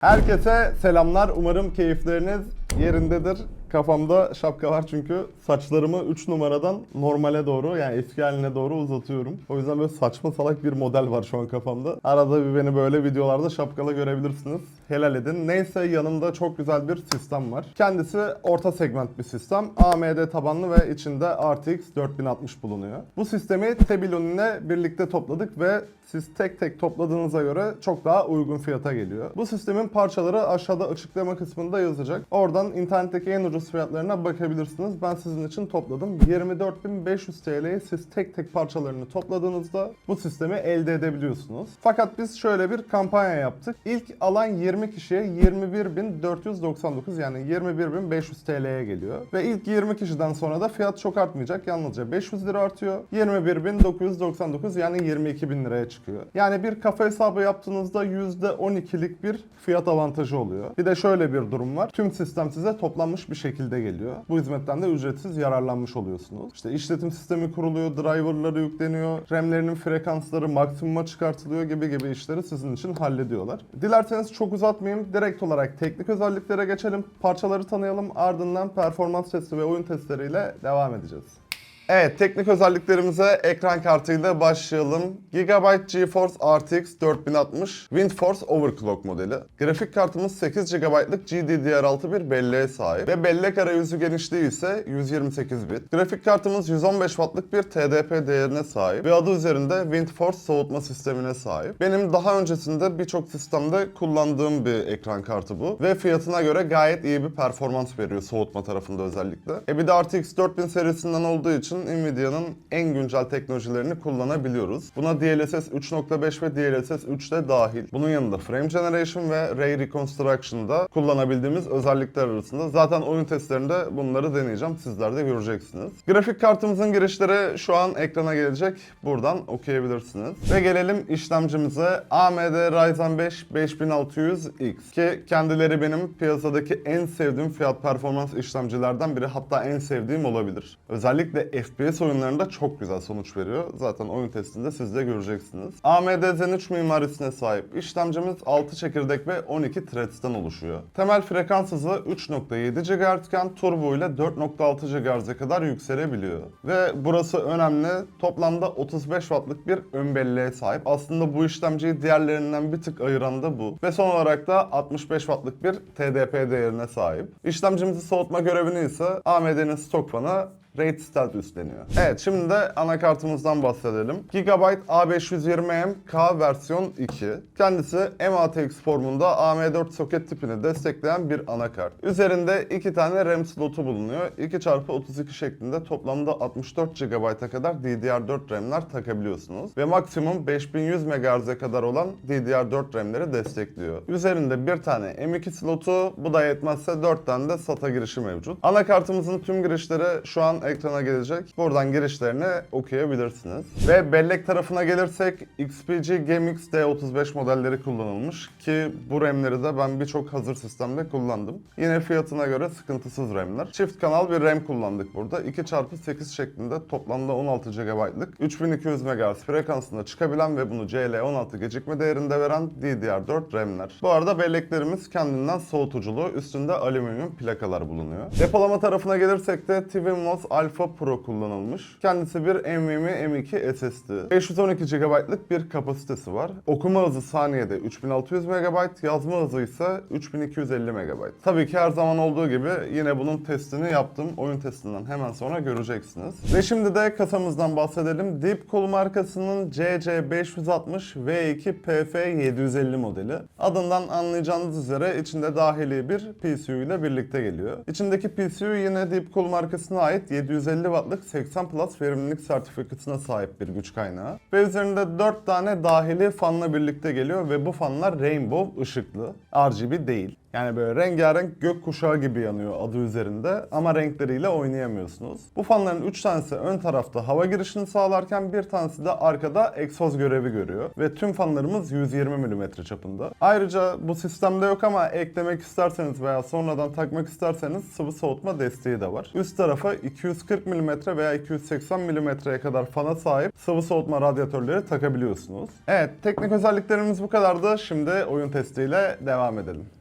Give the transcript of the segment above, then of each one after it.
Herkese selamlar. Umarım keyifleriniz yerindedir. Kafamda şapka var çünkü saçlarımı 3 numaradan normale doğru yani eski haline doğru uzatıyorum. O yüzden böyle saçma salak bir model var şu an kafamda. Arada bir beni böyle videolarda şapkalı görebilirsiniz. Helal edin. Neyse yanımda çok güzel bir sistem var. Kendisi orta segment bir sistem. AMD tabanlı ve içinde RTX 4060 bulunuyor. Bu sistemi Tebilon ile birlikte topladık ve siz tek tek topladığınıza göre çok daha uygun fiyata geliyor. Bu sistemin parçaları aşağıda açıklama kısmında yazacak. Oradan internetteki en ucuz fiyatlarına bakabilirsiniz. Ben sizin için topladım. 24.500 TL'ye siz tek tek parçalarını topladığınızda bu sistemi elde edebiliyorsunuz. Fakat biz şöyle bir kampanya yaptık. İlk alan 20 kişiye 21.499 yani 21.500 TL'ye geliyor. Ve ilk 20 kişiden sonra da fiyat çok artmayacak. Yalnızca 500 lira artıyor. 21.999 yani 22.000 liraya çıkıyor. Yani bir kafa hesabı yaptığınızda %12'lik bir fiyat avantajı oluyor. Bir de şöyle bir durum var. Tüm sistem size toplanmış bir şekilde geliyor. Bu hizmetten de ücretsiz yararlanmış oluyorsunuz. İşte işletim sistemi kuruluyor, driverları yükleniyor, RAM'lerinin frekansları maksimuma çıkartılıyor gibi gibi işleri sizin için hallediyorlar. Dilerseniz çok uzatmayayım. Direkt olarak teknik özelliklere geçelim. Parçaları tanıyalım. Ardından performans testi ve oyun testleriyle devam edeceğiz. Evet, teknik özelliklerimize ekran kartıyla başlayalım. Gigabyte GeForce RTX 4060 WindForce Overclock modeli. Grafik kartımız 8 GB'lık GDDR6 bir belleğe sahip ve bellek arayüzü genişliği ise 128 bit. Grafik kartımız 115 Watt'lık bir TDP değerine sahip ve adı üzerinde WindForce soğutma sistemine sahip. Benim daha öncesinde birçok sistemde kullandığım bir ekran kartı bu ve fiyatına göre gayet iyi bir performans veriyor soğutma tarafında özellikle. E bir de RTX 4000 serisinden olduğu için Nvidia'nın en güncel teknolojilerini kullanabiliyoruz. Buna DLSS 3.5 ve DLSS 3 de dahil. Bunun yanında Frame Generation ve Ray Reconstruction'da kullanabildiğimiz özellikler arasında. Zaten oyun testlerinde bunları deneyeceğim. Sizler de göreceksiniz. Grafik kartımızın girişleri şu an ekrana gelecek. Buradan okuyabilirsiniz. Ve gelelim işlemcimize. AMD Ryzen 5 5600X ki kendileri benim piyasadaki en sevdiğim fiyat performans işlemcilerden biri. Hatta en sevdiğim olabilir. Özellikle FPS oyunlarında çok güzel sonuç veriyor. Zaten oyun testinde siz de göreceksiniz. AMD Zen 3 mimarisine sahip işlemcimiz 6 çekirdek ve 12 threads'ten oluşuyor. Temel frekans hızı 3.7 GHz iken turbo ile 4.6 GHz'e kadar yükselebiliyor. Ve burası önemli. Toplamda 35 wattlık bir ön belleğe sahip. Aslında bu işlemciyi diğerlerinden bir tık ayıran da bu. Ve son olarak da 65 wattlık bir TDP değerine sahip. İşlemcimizi soğutma görevini ise AMD'nin stok fanı RAID Stealth üstleniyor. Evet şimdi de anakartımızdan bahsedelim. Gigabyte A520M K versiyon 2. Kendisi M.ATX formunda AM4 soket tipini destekleyen bir anakart. Üzerinde iki tane RAM slotu bulunuyor. 2x32 şeklinde toplamda 64 GB'a kadar DDR4 RAM'ler takabiliyorsunuz. Ve maksimum 5100 MHz'e kadar olan DDR4 RAM'leri destekliyor. Üzerinde bir tane M2 slotu, bu da yetmezse 4 tane de SATA girişi mevcut. Anakartımızın tüm girişleri şu an ekrana gelecek. Buradan girişlerini okuyabilirsiniz. Ve bellek tarafına gelirsek XPG GameX D35 modelleri kullanılmış ki bu RAM'leri de ben birçok hazır sistemde kullandım. Yine fiyatına göre sıkıntısız RAM'ler. Çift kanal bir RAM kullandık burada. 2x8 şeklinde toplamda 16 GB'lık 3200 MHz frekansında çıkabilen ve bunu CL16 gecikme değerinde veren DDR4 RAM'ler. Bu arada belleklerimiz kendinden soğutuculu, üstünde alüminyum plakalar bulunuyor. Depolama tarafına gelirsek de Twinmos Alpha Pro kullanılmış. Kendisi bir NVMe M2 SSD. 512 GB'lık bir kapasitesi var. Okuma hızı saniyede 3600 MB, yazma hızı ise 3250 MB. Tabii ki her zaman olduğu gibi yine bunun testini yaptım. Oyun testinden hemen sonra göreceksiniz. Ve şimdi de kasamızdan bahsedelim. Deepcool markasının CC560 V2 PF750 modeli. Adından anlayacağınız üzere içinde dahili bir PCU ile birlikte geliyor. İçindeki PCU yine Deepcool markasına ait 750 wattlık 80 Plus verimlilik sertifikasına sahip bir güç kaynağı. Ve üzerinde 4 tane dahili fanla birlikte geliyor ve bu fanlar rainbow ışıklı. RGB değil. Yani böyle rengarenk gökkuşağı gibi yanıyor adı üzerinde ama renkleriyle oynayamıyorsunuz. Bu fanların 3 tanesi ön tarafta hava girişini sağlarken bir tanesi de arkada egzoz görevi görüyor. Ve tüm fanlarımız 120 mm çapında. Ayrıca bu sistemde yok ama eklemek isterseniz veya sonradan takmak isterseniz sıvı soğutma desteği de var. Üst tarafa 240 mm veya 280 mm'ye kadar fana sahip sıvı soğutma radyatörleri takabiliyorsunuz. Evet teknik özelliklerimiz bu kadardı. Şimdi oyun testiyle devam edelim.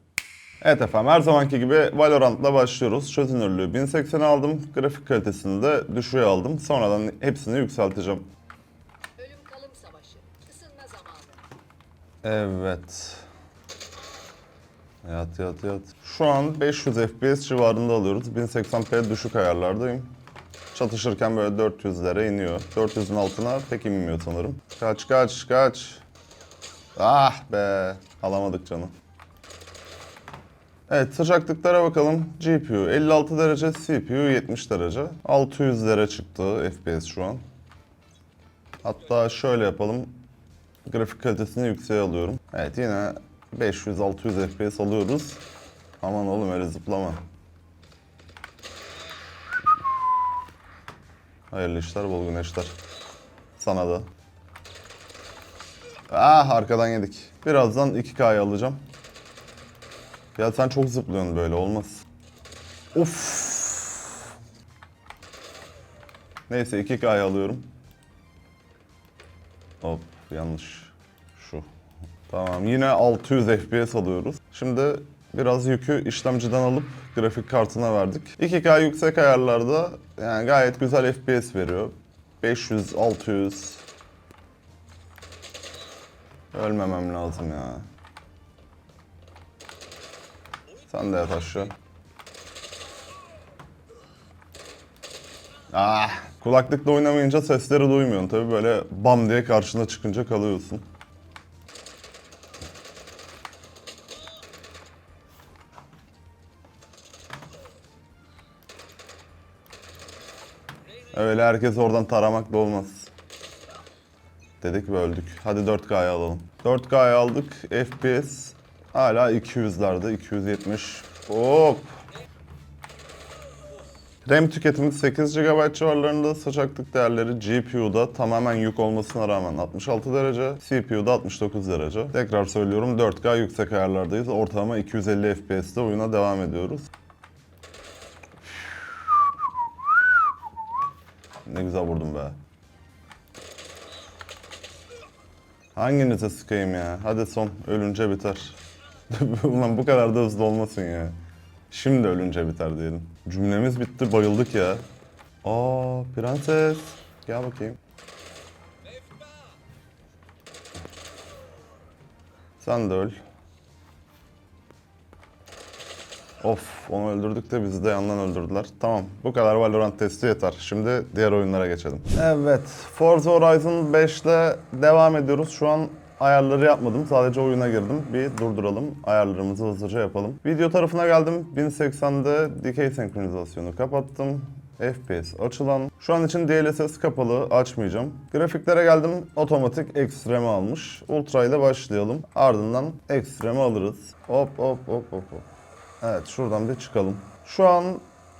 Evet efendim her zamanki gibi Valorant'la başlıyoruz. Çözünürlüğü 1080 aldım. Grafik kalitesini de düşüğe aldım. Sonradan hepsini yükselteceğim. Ölüm kalım savaşı. Isınma zamanı. Evet. Yat yat yat. Şu an 500 FPS civarında alıyoruz. 1080p düşük ayarlardayım. Çatışırken böyle 400'lere iniyor. 400'ün altına pek inmiyor sanırım. Kaç kaç kaç. Ah be. Alamadık canı. Evet sıcaklıklara bakalım. GPU 56 derece, CPU 70 derece. 600'lere çıktı FPS şu an. Hatta şöyle yapalım. Grafik kalitesini yükseğe alıyorum. Evet yine 500-600 FPS alıyoruz. Aman oğlum öyle zıplama. Hayırlı işler, bol güneşler. Sana da. Ah arkadan yedik. Birazdan 2K'yı alacağım. Ya sen çok zıplıyorsun böyle olmaz. Of. Neyse 2K'yı alıyorum. Hop yanlış. Şu. Tamam yine 600 FPS alıyoruz. Şimdi biraz yükü işlemciden alıp grafik kartına verdik. 2K yüksek ayarlarda yani gayet güzel FPS veriyor. 500, 600. Ölmemem lazım ya. Sen de yat aşağı. Ah, kulaklıkla oynamayınca sesleri duymuyorsun tabii böyle bam diye karşına çıkınca kalıyorsun. Öyle herkes oradan taramak da olmaz. Dedik ve öldük. Hadi 4K'ya alalım. 4K'ya aldık. FPS hala 200'lerde. 270. Hop. RAM tüketimi 8 GB civarlarında sıcaklık değerleri GPU'da tamamen yük olmasına rağmen 66 derece, CPU'da 69 derece. Tekrar söylüyorum 4K yüksek ayarlardayız. Ortalama 250 FPS'te oyuna devam ediyoruz. Ne güzel vurdum be. Hanginize sıkayım ya? Hadi son. Ölünce biter. Ulan bu kadar da hızlı olmasın ya. Şimdi ölünce biter diyelim. Cümlemiz bitti, bayıldık ya. Aa, prenses. Gel bakayım. Sen de öl. Of, onu öldürdük de bizi de yandan öldürdüler. Tamam, bu kadar Valorant testi yeter. Şimdi diğer oyunlara geçelim. Evet, Forza Horizon 5 ile devam ediyoruz. Şu an ayarları yapmadım. Sadece oyuna girdim. Bir durduralım. Ayarlarımızı hızlıca yapalım. Video tarafına geldim. 1080'de dikey senkronizasyonu kapattım. FPS açılan. Şu an için DLSS kapalı. Açmayacağım. Grafiklere geldim. Otomatik ekstreme almış. Ultra ile başlayalım. Ardından ekstreme alırız. Hop hop hop hop. Evet şuradan bir çıkalım. Şu an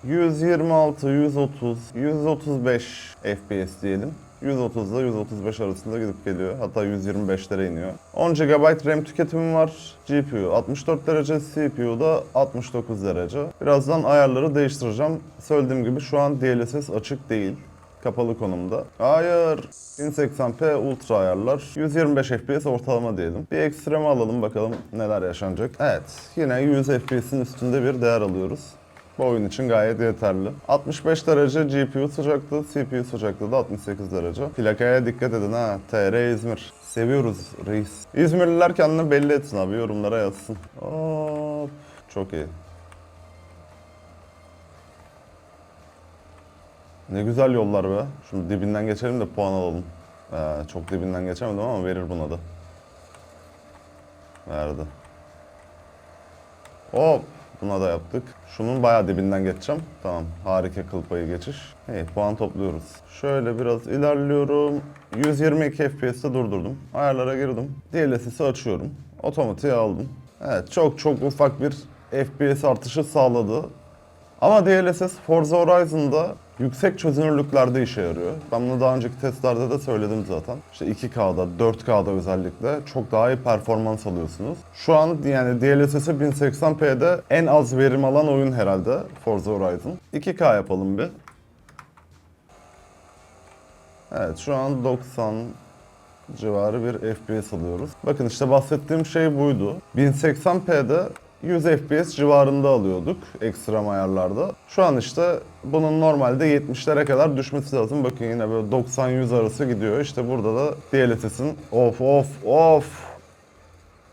126, 130, 135 FPS diyelim. 130 ile 135 arasında gidip geliyor. Hatta 125'lere iniyor. 10 GB RAM tüketimim var. GPU 64 derece, CPU da 69 derece. Birazdan ayarları değiştireceğim. Söylediğim gibi şu an DLSS açık değil. Kapalı konumda. Hayır. 1080p ultra ayarlar. 125 FPS ortalama diyelim. Bir ekstreme alalım bakalım neler yaşanacak. Evet. Yine 100 FPS'in üstünde bir değer alıyoruz. Bu oyun için gayet yeterli. 65 derece GPU sıcaklığı, CPU sıcaklığı da 68 derece. Plakaya dikkat edin ha. TR İzmir. Seviyoruz reis. İzmirliler kendini belli etsin abi yorumlara yazsın. Hop. Çok iyi. Ne güzel yollar be. Şimdi dibinden geçelim de puan alalım. Ee, çok dibinden geçemedim ama verir buna da. Verdi. Hop. Buna da yaptık. Şunun bayağı dibinden geçeceğim. Tamam. Harika kıl payı geçiş. İyi puan topluyoruz. Şöyle biraz ilerliyorum. 122 FPS'te durdurdum. Ayarlara girdim. DLSS'i açıyorum. Otomatiğe aldım. Evet çok çok ufak bir FPS artışı sağladı. Ama DLSS Forza Horizon'da yüksek çözünürlüklerde işe yarıyor. Ben bunu daha önceki testlerde de söyledim zaten. İşte 2K'da, 4K'da özellikle çok daha iyi performans alıyorsunuz. Şu an yani DLSS'i 1080p'de en az verim alan oyun herhalde Forza Horizon. 2K yapalım bir. Evet şu an 90 civarı bir FPS alıyoruz. Bakın işte bahsettiğim şey buydu. 1080p'de 100 FPS civarında alıyorduk ekstrem ayarlarda. Şu an işte bunun normalde 70'lere kadar düşmesi lazım. Bakın yine böyle 90-100 arası gidiyor. İşte burada da DLSS'in of of of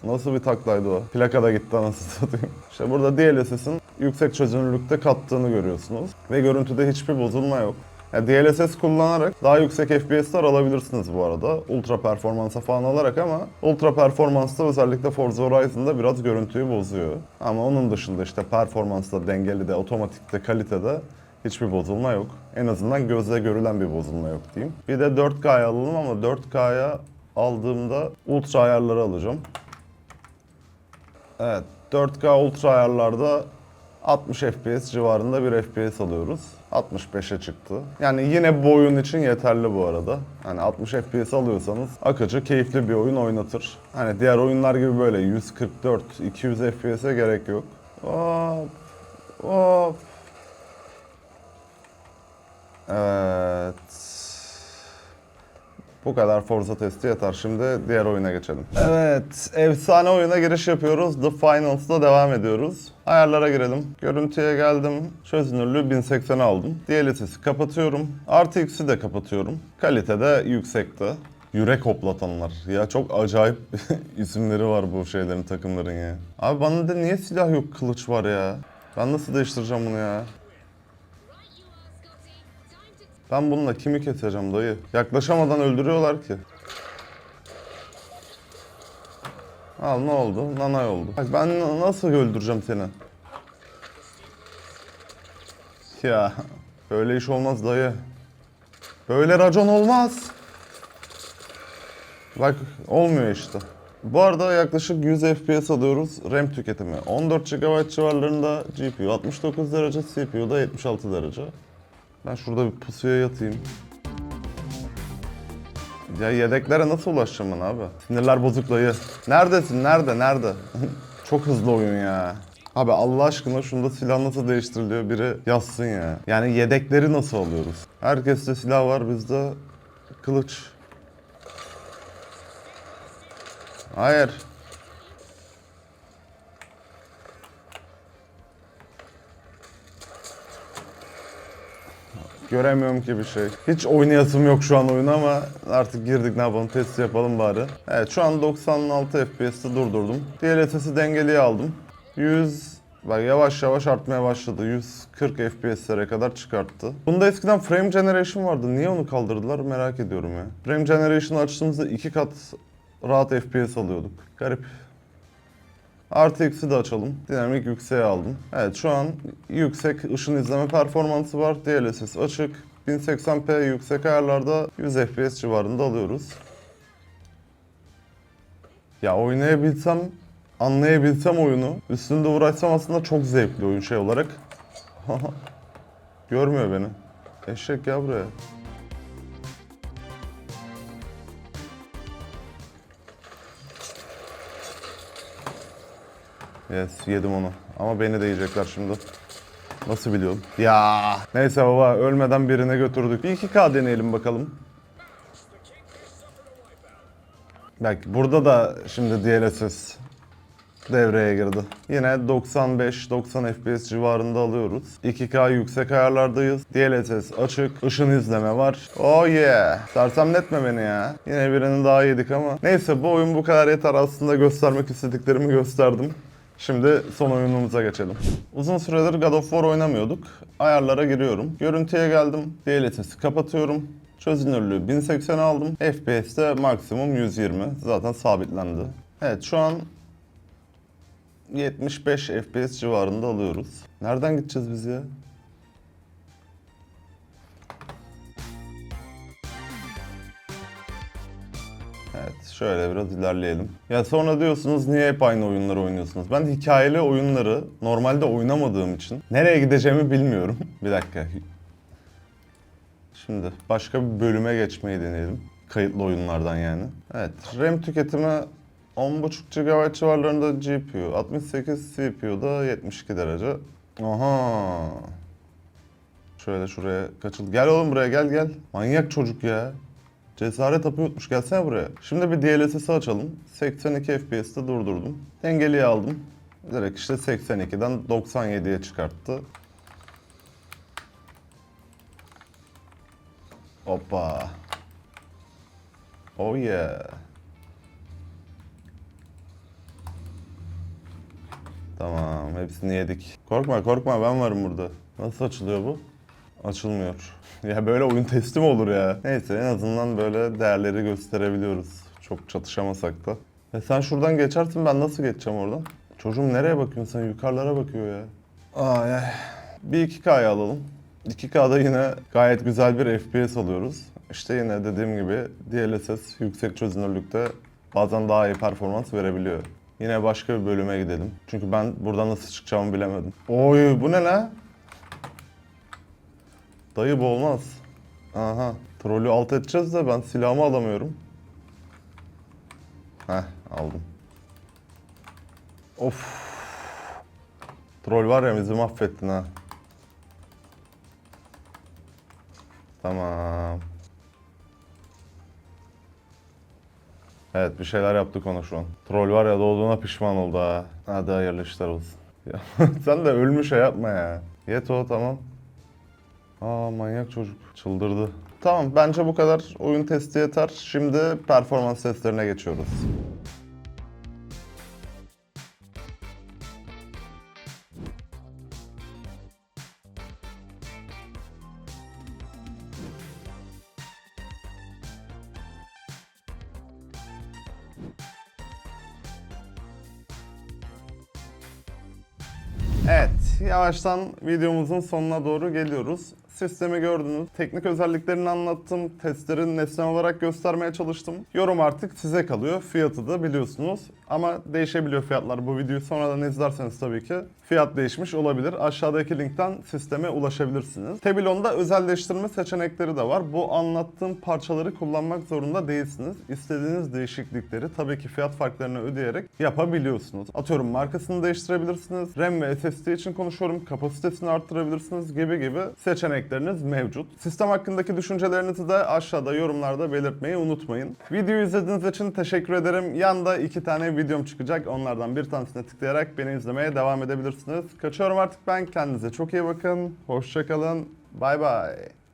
Nasıl bir taklaydı o? Plakada gitti anasını satayım. İşte burada DLSS'in yüksek çözünürlükte kattığını görüyorsunuz. Ve görüntüde hiçbir bozulma yok. Yani DLSS kullanarak daha yüksek FPS'ler alabilirsiniz bu arada. Ultra performansa falan alarak ama ultra performansta özellikle Forza Horizon'da biraz görüntüyü bozuyor. Ama onun dışında işte performansta, dengeli de, otomatikte, kalitede hiçbir bozulma yok. En azından gözle görülen bir bozulma yok diyeyim. Bir de 4K'ya alalım ama 4K'ya aldığımda ultra ayarları alacağım. Evet, 4K ultra ayarlarda 60 FPS civarında bir FPS alıyoruz. 65'e çıktı. Yani yine bu oyun için yeterli bu arada. Hani 60 FPS alıyorsanız akıcı, keyifli bir oyun oynatır. Hani diğer oyunlar gibi böyle 144, 200 FPS'e gerek yok. Hop, hop. Evet. Bu kadar Forza testi yeter. Şimdi diğer oyuna geçelim. Evet, efsane oyuna giriş yapıyoruz. The Finals'da devam ediyoruz. Ayarlara girelim. Görüntüye geldim. Çözünürlüğü 1080 aldım. DLSS'i kapatıyorum. RTX'i de kapatıyorum. Kalite de yüksekte. Yürek hoplatanlar. Ya çok acayip isimleri var bu şeylerin, takımların ya. Abi bana da niye silah yok, kılıç var ya? Ben nasıl değiştireceğim bunu ya? Ben bununla kimi keseceğim dayı? Yaklaşamadan öldürüyorlar ki. Al ne oldu? Nanay oldu. Bak ben na- nasıl öldüreceğim seni? Ya böyle iş olmaz dayı. Böyle racon olmaz. Bak olmuyor işte. Bu arada yaklaşık 100 FPS alıyoruz RAM tüketimi. 14 GB civarlarında GPU 69 derece, CPU da 76 derece. Ben şurada bir pusuya yatayım. Ya yedeklere nasıl ulaşacağım ben abi? Sinirler bozuk dayı. Neredesin? Nerede? Nerede? Çok hızlı oyun ya. Abi Allah aşkına şunda silah nasıl değiştiriliyor biri yazsın ya. Yani yedekleri nasıl alıyoruz? Herkeste silah var bizde kılıç. Hayır. Göremiyorum ki bir şey. Hiç oynayasım yok şu an oyunu ama artık girdik ne yapalım test yapalım bari. Evet şu an 96 FPS'te durdurdum. DLSS'i dengeliye aldım. 100 Bak yavaş yavaş artmaya başladı. 140 FPS'lere kadar çıkarttı. Bunda eskiden Frame Generation vardı. Niye onu kaldırdılar merak ediyorum ya. Frame Generation'ı açtığımızda iki kat rahat FPS alıyorduk. Garip. RTX'i de açalım. Dinamik yükseğe aldım. Evet şu an yüksek ışın izleme performansı var. DLSS açık. 1080p yüksek ayarlarda 100 FPS civarında alıyoruz. Ya oynayabilsem, anlayabilsem oyunu, üstünde uğraşsam aslında çok zevkli oyun şey olarak. Görmüyor beni. Eşek gel buraya. Yes, yedim onu. Ama beni de yiyecekler şimdi. Nasıl biliyorum? Ya. Neyse baba, ölmeden birine götürdük. Bir 2K deneyelim bakalım. Bak burada da şimdi DLSS devreye girdi. Yine 95-90 FPS civarında alıyoruz. 2K yüksek ayarlardayız. DLSS açık. ışın izleme var. Oh yeah. Sersemletme beni ya. Yine birini daha yedik ama. Neyse bu oyun bu kadar yeter. Aslında göstermek istediklerimi gösterdim. Şimdi son oyunumuza geçelim. Uzun süredir God of War oynamıyorduk. Ayarlara giriyorum. Görüntüye geldim. DLSS'i kapatıyorum. Çözünürlüğü 1080 aldım. FPS'te maksimum 120. Zaten sabitlendi. Evet şu an 75 FPS civarında alıyoruz. Nereden gideceğiz biz ya? Evet, şöyle biraz ilerleyelim. Ya sonra diyorsunuz niye hep aynı oyunları oynuyorsunuz? Ben hikayeli oyunları normalde oynamadığım için nereye gideceğimi bilmiyorum. bir dakika. Şimdi başka bir bölüme geçmeyi deneyelim. Kayıtlı oyunlardan yani. Evet, RAM tüketimi 10.5 GB civarlarında GPU, 68 CPU'da 72 derece. Aha. Şöyle şuraya kaçıl. Gel oğlum buraya gel gel. Manyak çocuk ya. Cesaret hapı yutmuş. Gelsene buraya. Şimdi bir DLSS'i açalım. 82 FPS'te durdurdum. Dengeliye aldım. Direkt işte 82'den 97'ye çıkarttı. Hoppa. Oh yeah. Tamam, hepsini yedik. Korkma korkma ben varım burada. Nasıl açılıyor bu? Açılmıyor. ya böyle oyun testi mi olur ya? Neyse en azından böyle değerleri gösterebiliyoruz. Çok çatışamasak da. E sen şuradan geçersin ben nasıl geçeceğim oradan? Çocuğum nereye bakıyorsun sen? Yukarılara bakıyor ya. Ay ay. Bir 2K'ya alalım. 2K'da yine gayet güzel bir FPS alıyoruz. İşte yine dediğim gibi DLSS yüksek çözünürlükte bazen daha iyi performans verebiliyor. Yine başka bir bölüme gidelim. Çünkü ben buradan nasıl çıkacağımı bilemedim. Oy bu ne la? Dayı bu olmaz. Aha. Trolü alt edeceğiz de ben silahımı alamıyorum. Heh aldım. Of. Troll var ya bizi mahvettin ha. Tamam. Evet bir şeyler yaptık ona şu an. Troll var ya doğduğuna pişman oldu ha. Hadi hayırlı işler olsun. Ya, sen de ölmüş şey yapma ya. Yet o tamam. Aa manyak çocuk. Çıldırdı. Tamam bence bu kadar oyun testi yeter. Şimdi performans testlerine geçiyoruz. Evet, yavaştan videomuzun sonuna doğru geliyoruz. Sistemi gördünüz. Teknik özelliklerini anlattım. Testlerin nesne olarak göstermeye çalıştım. Yorum artık size kalıyor. Fiyatı da biliyorsunuz. Ama değişebiliyor fiyatlar. Bu videoyu sonradan izlerseniz tabii ki fiyat değişmiş olabilir. Aşağıdaki linkten sisteme ulaşabilirsiniz. Tebilon'da özelleştirme seçenekleri de var. Bu anlattığım parçaları kullanmak zorunda değilsiniz. İstediğiniz değişiklikleri tabii ki fiyat farklarını ödeyerek yapabiliyorsunuz. Atıyorum markasını değiştirebilirsiniz. RAM ve SSD için konuşuyorum. Kapasitesini arttırabilirsiniz gibi gibi seçenekleriniz mevcut. Sistem hakkındaki düşüncelerinizi de aşağıda yorumlarda belirtmeyi unutmayın. Videoyu izlediğiniz için teşekkür ederim. Yanda iki tane videom çıkacak. Onlardan bir tanesine tıklayarak beni izlemeye devam edebilirsiniz. Kaçıyorum artık ben. Kendinize çok iyi bakın. Hoşçakalın. Bay bay.